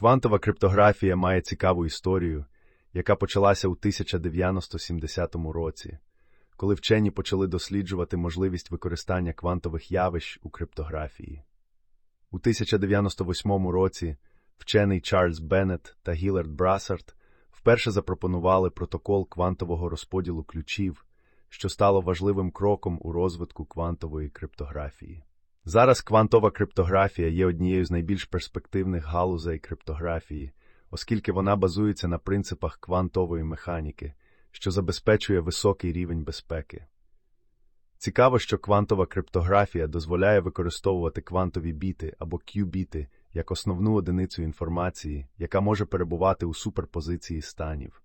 Квантова криптографія має цікаву історію, яка почалася у 1970 році, коли вчені почали досліджувати можливість використання квантових явищ у криптографії. У 1998 році вчений Чарльз Беннет та Гілард Брассард вперше запропонували протокол квантового розподілу ключів, що стало важливим кроком у розвитку квантової криптографії. Зараз квантова криптографія є однією з найбільш перспективних галузей криптографії, оскільки вона базується на принципах квантової механіки, що забезпечує високий рівень безпеки. Цікаво, що квантова криптографія дозволяє використовувати квантові біти або Q-біти як основну одиницю інформації, яка може перебувати у суперпозиції станів.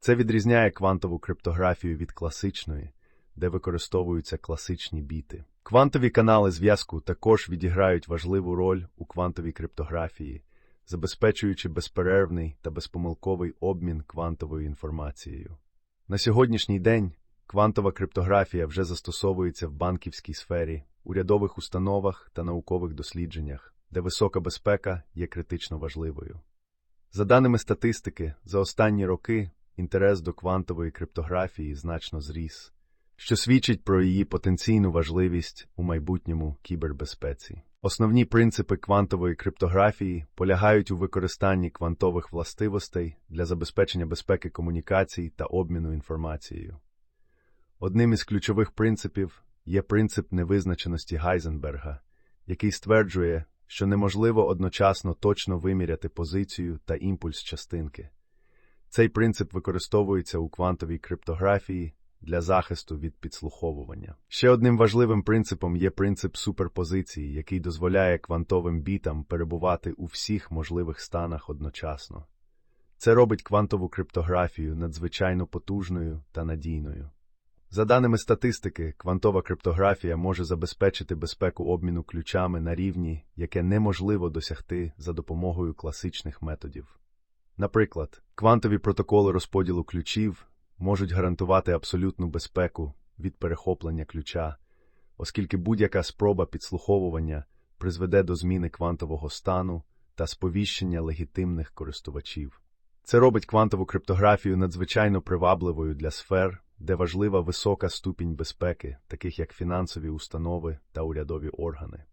Це відрізняє квантову криптографію від класичної, де використовуються класичні біти. Квантові канали зв'язку також відіграють важливу роль у квантовій криптографії, забезпечуючи безперервний та безпомилковий обмін квантовою інформацією. На сьогоднішній день квантова криптографія вже застосовується в банківській сфері, урядових установах та наукових дослідженнях, де висока безпека є критично важливою. За даними статистики, за останні роки інтерес до квантової криптографії значно зріс що свідчить про її потенційну важливість у майбутньому кібербезпеці. Основні принципи квантової криптографії полягають у використанні квантових властивостей для забезпечення безпеки комунікацій та обміну інформацією. Одним із ключових принципів є принцип невизначеності Гайзенберга, який стверджує, що неможливо одночасно точно виміряти позицію та імпульс частинки. Цей принцип використовується у квантовій криптографії для захисту від підслуховування. Ще одним важливим принципом є принцип суперпозиції, який дозволяє квантовим бітам перебувати у всіх можливих станах одночасно. Це робить квантову криптографію надзвичайно потужною та надійною. За даними статистики, квантова криптографія може забезпечити безпеку обміну ключами на рівні, яке неможливо досягти за допомогою класичних методів. Наприклад, квантові протоколи розподілу ключів можуть гарантувати абсолютну безпеку від перехоплення ключа, оскільки будь-яка спроба підслуховування призведе до зміни квантового стану та сповіщення легітимних користувачів. Це робить квантову криптографію надзвичайно привабливою для сфер, де важлива висока ступінь безпеки, таких як фінансові установи та урядові органи.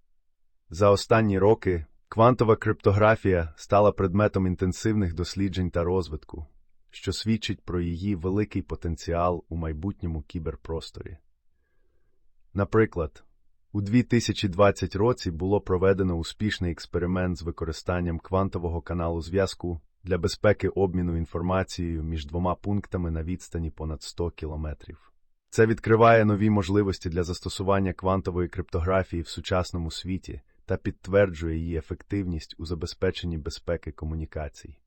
За останні роки квантова криптографія стала предметом інтенсивних досліджень та розвитку, що свідчить про її великий потенціал у майбутньому кіберпросторі. Наприклад, у 2020 році було проведено успішний експеримент з використанням квантового каналу зв'язку для безпеки обміну інформацією між двома пунктами на відстані понад 100 кілометрів. Це відкриває нові можливості для застосування квантової криптографії в сучасному світі та підтверджує її ефективність у забезпеченні безпеки комунікацій.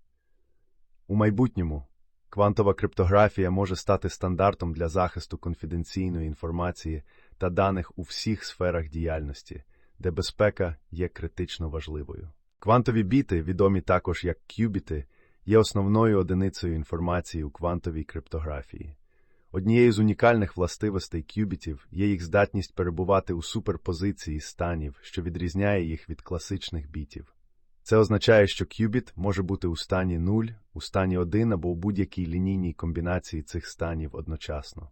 У майбутньому Квантова криптографія може стати стандартом для захисту конфіденційної інформації та даних у всіх сферах діяльності, де безпека є критично важливою. Квантові біти, відомі також як кюбіти, є основною одиницею інформації у квантовій криптографії. Однією з унікальних властивостей кюбітів є їх здатність перебувати у суперпозиції станів, що відрізняє їх від класичних бітів. Це означає, що кюбіт може бути у стані 0, у стані 1 або у будь-якій лінійній комбінації цих станів одночасно.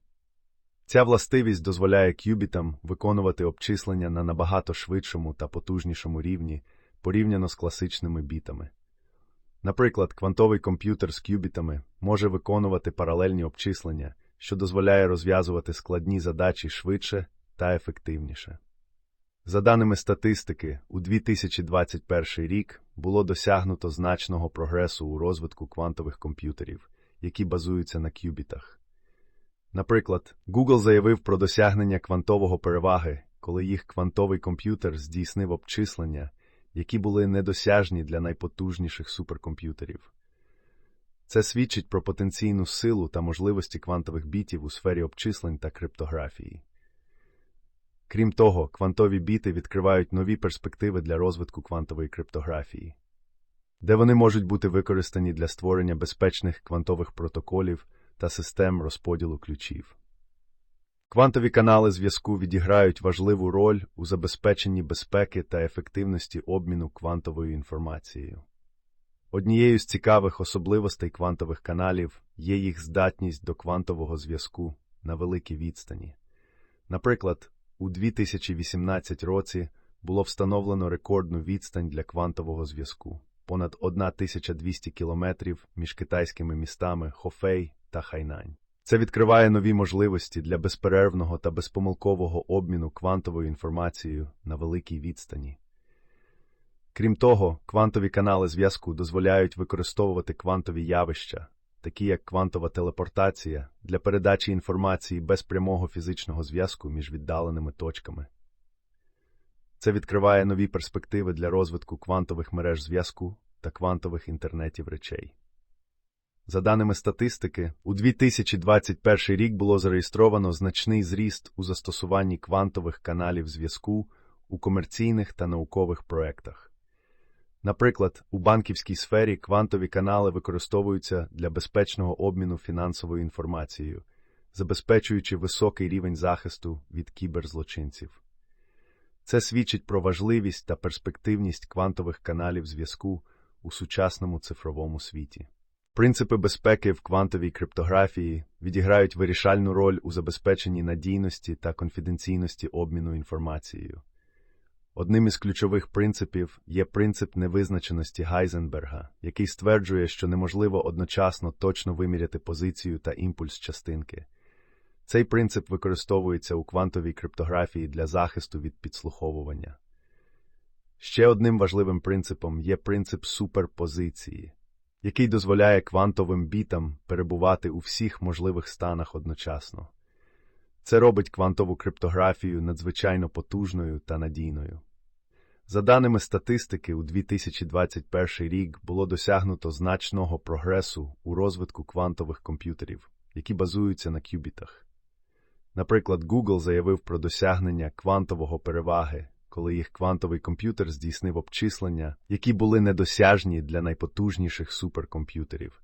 Ця властивість дозволяє кюбітам виконувати обчислення на набагато швидшому та потужнішому рівні порівняно з класичними бітами. Наприклад, квантовий комп'ютер з кюбітами може виконувати паралельні обчислення, що дозволяє розв'язувати складні задачі швидше та ефективніше. За даними статистики, у 2021 рік було досягнуто значного прогресу у розвитку квантових комп'ютерів, які базуються на кюбітах. Наприклад, Google заявив про досягнення квантового переваги, коли їх квантовий комп'ютер здійснив обчислення, які були недосяжні для найпотужніших суперкомп'ютерів. Це свідчить про потенційну силу та можливості квантових бітів у сфері обчислень та криптографії. Крім того, квантові біти відкривають нові перспективи для розвитку квантової криптографії, де вони можуть бути використані для створення безпечних квантових протоколів та систем розподілу ключів. Квантові канали зв'язку відіграють важливу роль у забезпеченні безпеки та ефективності обміну квантовою інформацією. Однією з цікавих особливостей квантових каналів є їх здатність до квантового зв'язку на великій відстані. Наприклад, у 2018 році було встановлено рекордну відстань для квантового зв'язку понад 1200 кілометрів між китайськими містами Хофей та Хайнань. Це відкриває нові можливості для безперервного та безпомилкового обміну квантовою інформацією на великій відстані. Крім того, квантові канали зв'язку дозволяють використовувати квантові явища, такі як квантова телепортація, для передачі інформації без прямого фізичного зв'язку між віддаленими точками. Це відкриває нові перспективи для розвитку квантових мереж зв'язку та квантових інтернетів речей. За даними статистики, у 2021 рік було зареєстровано значний зріст у застосуванні квантових каналів зв'язку у комерційних та наукових проєктах. Наприклад, у банківській сфері квантові канали використовуються для безпечного обміну фінансовою інформацією, забезпечуючи високий рівень захисту від кіберзлочинців. Це свідчить про важливість та перспективність квантових каналів зв'язку у сучасному цифровому світі. Принципи безпеки в квантовій криптографії відіграють вирішальну роль у забезпеченні надійності та конфіденційності обміну інформацією. Одним із ключових принципів є принцип невизначеності Гайзенберга, який стверджує, що неможливо одночасно точно виміряти позицію та імпульс частинки. Цей принцип використовується у квантовій криптографії для захисту від підслуховування. Ще одним важливим принципом є принцип суперпозиції, який дозволяє квантовим бітам перебувати у всіх можливих станах одночасно. Це робить квантову криптографію надзвичайно потужною та надійною. За даними статистики, у 2021 рік було досягнуто значного прогресу у розвитку квантових комп'ютерів, які базуються на кюбітах. Наприклад, Google заявив про досягнення квантового переваги, коли їх квантовий комп'ютер здійснив обчислення, які були недосяжні для найпотужніших суперкомп'ютерів.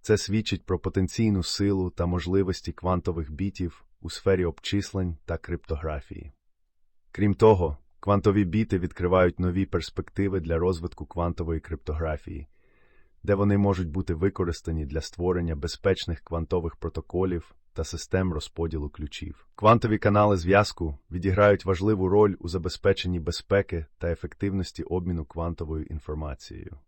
Це свідчить про потенційну силу та можливості квантових бітів у сфері обчислень та криптографії. Крім того, квантові біти відкривають нові перспективи для розвитку квантової криптографії, де вони можуть бути використані для створення безпечних квантових протоколів та систем розподілу ключів. Квантові канали зв'язку відіграють важливу роль у забезпеченні безпеки та ефективності обміну квантовою інформацією.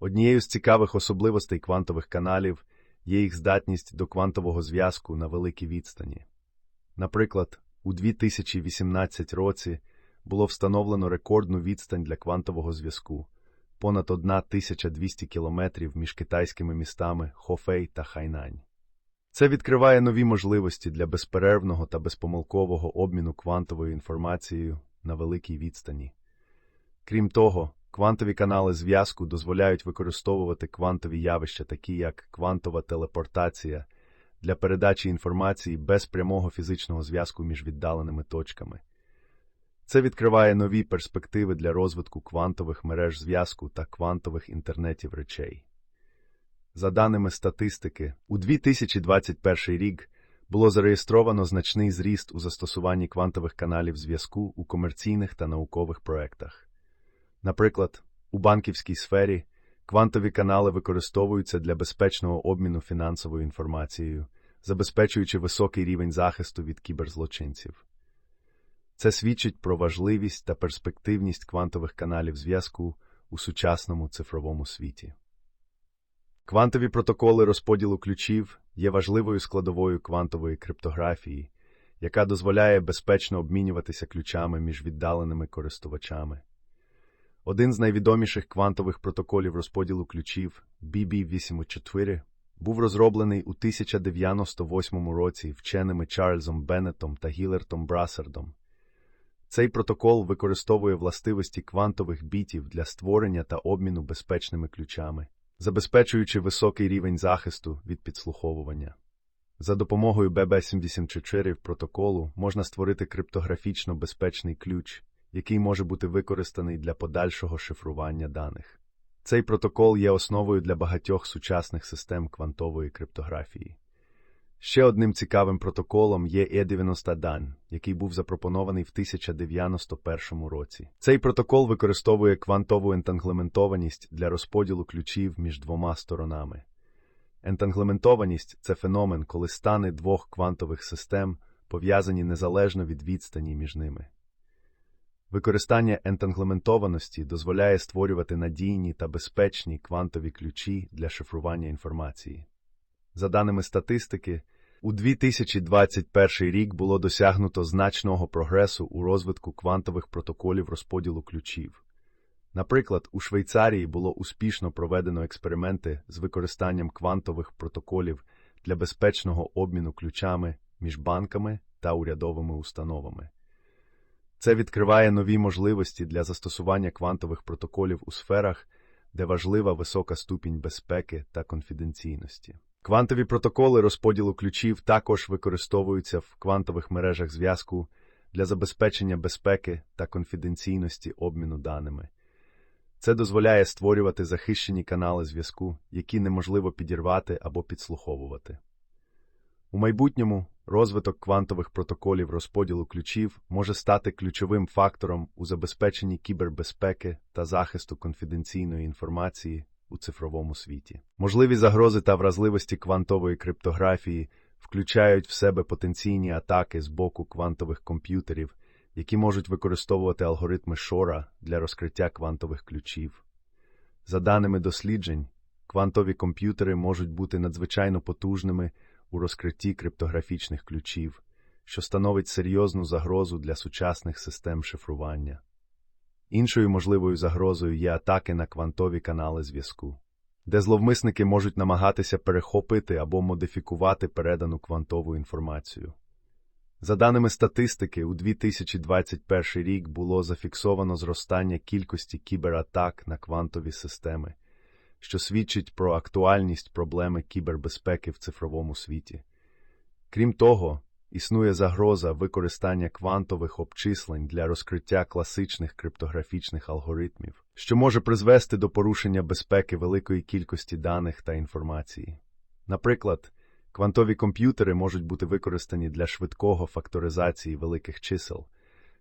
Однією з цікавих особливостей квантових каналів є їх здатність до квантового зв'язку на великій відстані. Наприклад, у 2018 році було встановлено рекордну відстань для квантового зв'язку понад 1200 кілометрів між китайськими містами Хофей та Хайнань. Це відкриває нові можливості для безперервного та безпомилкового обміну квантовою інформацією на великій відстані. Крім того, квантові канали зв'язку дозволяють використовувати квантові явища, такі як квантова телепортація, для передачі інформації без прямого фізичного зв'язку між віддаленими точками. Це відкриває нові перспективи для розвитку квантових мереж зв'язку та квантових інтернетів речей. За даними статистики, у 2021 рік було зареєстровано значний зріст у застосуванні квантових каналів зв'язку у комерційних та наукових проєктах. Наприклад, у банківській сфері квантові канали використовуються для безпечного обміну фінансовою інформацією, забезпечуючи високий рівень захисту від кіберзлочинців. Це свідчить про важливість та перспективність квантових каналів зв'язку у сучасному цифровому світі. Квантові протоколи розподілу ключів є важливою складовою квантової криптографії, яка дозволяє безпечно обмінюватися ключами між віддаленими користувачами. Один з найвідоміших квантових протоколів розподілу ключів BB84 був розроблений у 1098 році вченими Чарльзом Беннетом та Гілертом Брасардом. Цей протокол використовує властивості квантових бітів для створення та обміну безпечними ключами забезпечуючи високий рівень захисту від підслуховування. За допомогою BB74 протоколу можна створити криптографічно безпечний ключ, який може бути використаний для подальшого шифрування даних. Цей протокол є основою для багатьох сучасних систем квантової криптографії. Ще одним цікавим протоколом є E90DAN, який був запропонований в 1991 році. Цей протокол використовує квантову ентанглементованість для розподілу ключів між двома сторонами. Ентанглементованість це феномен, коли стани двох квантових систем пов'язані незалежно від відстані між ними. Використання ентанглементованості дозволяє створювати надійні та безпечні квантові ключі для шифрування інформації. За даними статистики, у 2021 рік було досягнуто значного прогресу у розвитку квантових протоколів розподілу ключів. Наприклад, у Швейцарії було успішно проведено експерименти з використанням квантових протоколів для безпечного обміну ключами між банками та урядовими установами. Це відкриває нові можливості для застосування квантових протоколів у сферах, де важлива висока ступінь безпеки та конфіденційності. Квантові протоколи розподілу ключів також використовуються в квантових мережах зв'язку для забезпечення безпеки та конфіденційності обміну даними. Це дозволяє створювати захищені канали зв'язку, які неможливо підірвати або підслуховувати. У майбутньому розвиток квантових протоколів розподілу ключів може стати ключовим фактором у забезпеченні кібербезпеки та захисту конфіденційної інформації у цифровому світі. Можливі загрози та вразливості квантової криптографії включають в себе потенційні атаки з боку квантових комп'ютерів, які можуть використовувати алгоритми Шора для розкриття квантових ключів. За даними досліджень, квантові комп'ютери можуть бути надзвичайно потужними у розкритті криптографічних ключів, що становить серйозну загрозу для сучасних систем шифрування. Іншою можливою загрозою є атаки на квантові канали зв'язку, де зловмисники можуть намагатися перехопити або модифікувати передану квантову інформацію. За даними статистики, у 2021 рік було зафіксовано зростання кількості кібератак на квантові системи, що свідчить про актуальність проблеми кібербезпеки в цифровому світі. Крім того, існує загроза використання квантових обчислень для розкриття класичних криптографічних алгоритмів, що може призвести до порушення безпеки великої кількості даних та інформації. Наприклад, квантові комп'ютери можуть бути використані для швидкого факторизації великих чисел,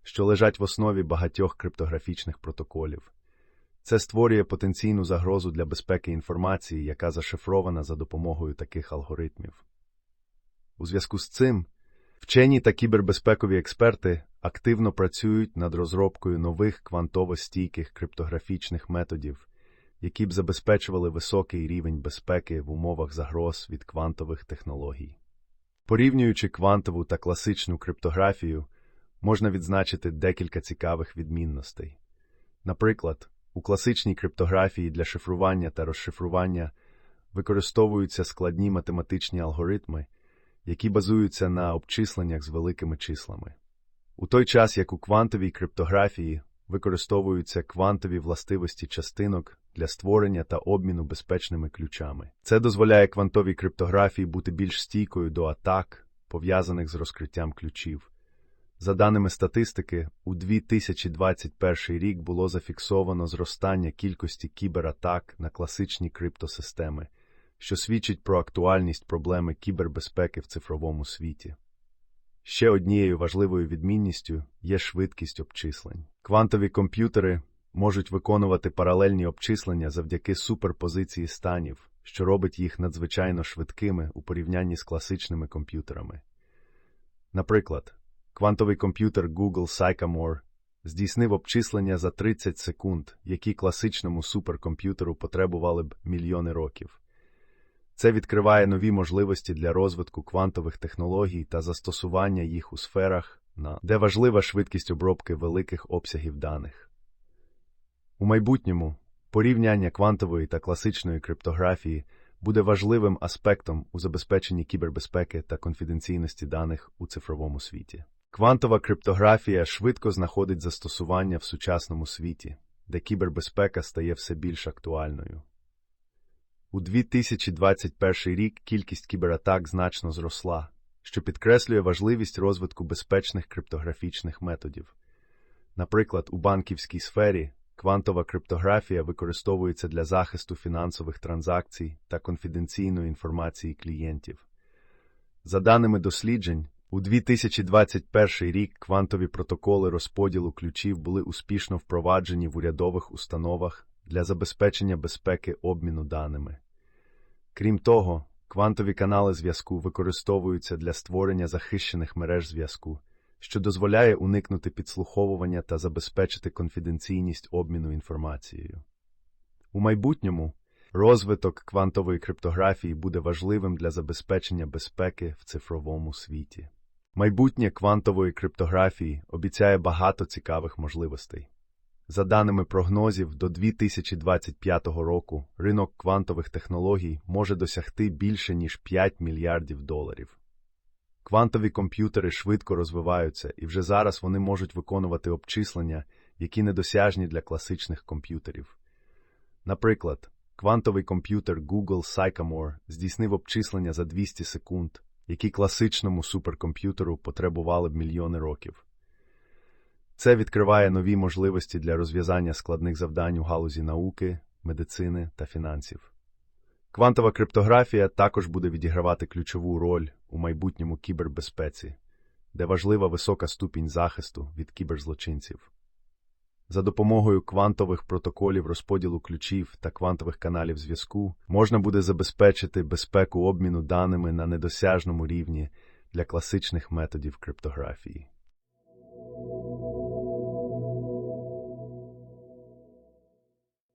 що лежать в основі багатьох криптографічних протоколів. Це створює потенційну загрозу для безпеки інформації, яка зашифрована за допомогою таких алгоритмів. У зв'язку з цим вчені та кібербезпекові експерти активно працюють над розробкою нових квантово стійких криптографічних методів, які б забезпечували високий рівень безпеки в умовах загроз від квантових технологій. Порівнюючи квантову та класичну криптографію, можна відзначити декілька цікавих відмінностей. Наприклад, у класичній криптографії для шифрування та розшифрування використовуються складні математичні алгоритми, які базуються на обчисленнях з великими числами. У той час, як у квантовій криптографії використовуються квантові властивості частинок для створення та обміну безпечними ключами. Це дозволяє квантовій криптографії бути більш стійкою до атак, пов'язаних з розкриттям ключів. За даними статистики, у 2021 рік було зафіксовано зростання кількості кібератак на класичні криптосистеми, що свідчить про актуальність проблеми кібербезпеки в цифровому світі. Ще однією важливою відмінністю є швидкість обчислень. Квантові комп'ютери можуть виконувати паралельні обчислення завдяки суперпозиції станів, що робить їх надзвичайно швидкими у порівнянні з класичними комп'ютерами. Наприклад, квантовий комп'ютер Google Sycamore здійснив обчислення за 30 секунд, які класичному суперкомп'ютеру потребували б мільйони років. Це відкриває нові можливості для розвитку квантових технологій та застосування їх у сферах, де важлива швидкість обробки великих обсягів даних. У майбутньому порівняння квантової та класичної криптографії буде важливим аспектом у забезпеченні кібербезпеки та конфіденційності даних у цифровому світі. Квантова криптографія швидко знаходить застосування в сучасному світі, де кібербезпека стає все більш актуальною. У 2021 рік кількість кібератак значно зросла, що підкреслює важливість розвитку безпечних криптографічних методів. Наприклад, у банківській сфері квантова криптографія використовується для захисту фінансових транзакцій та конфіденційної інформації клієнтів. За даними досліджень, у 2021 рік квантові протоколи розподілу ключів були успішно впроваджені в урядових установах для забезпечення безпеки обміну даними. Крім того, квантові канали зв'язку використовуються для створення захищених мереж зв'язку, що дозволяє уникнути підслуховування та забезпечити конфіденційність обміну інформацією. У майбутньому розвиток квантової криптографії буде важливим для забезпечення безпеки в цифровому світі. Майбутнє квантової криптографії обіцяє багато цікавих можливостей. За даними прогнозів, до 2025 року ринок квантових технологій може досягти більше ніж 5 мільярдів доларів. Квантові комп'ютери швидко розвиваються, і вже зараз вони можуть виконувати обчислення, які недосяжні для класичних комп'ютерів. Наприклад, квантовий комп'ютер Google Sycamore здійснив обчислення за 200 секунд, які класичному суперкомп'ютеру потребували б мільйони років. Це відкриває нові можливості для розв'язання складних завдань у галузі науки, медицини та фінансів. Квантова криптографія також буде відігравати ключову роль у майбутньому кібербезпеці, де важлива висока ступінь захисту від кіберзлочинців. За допомогою квантових протоколів розподілу ключів та квантових каналів зв'язку можна буде забезпечити безпеку обміну даними на недосяжному рівні для класичних методів криптографії.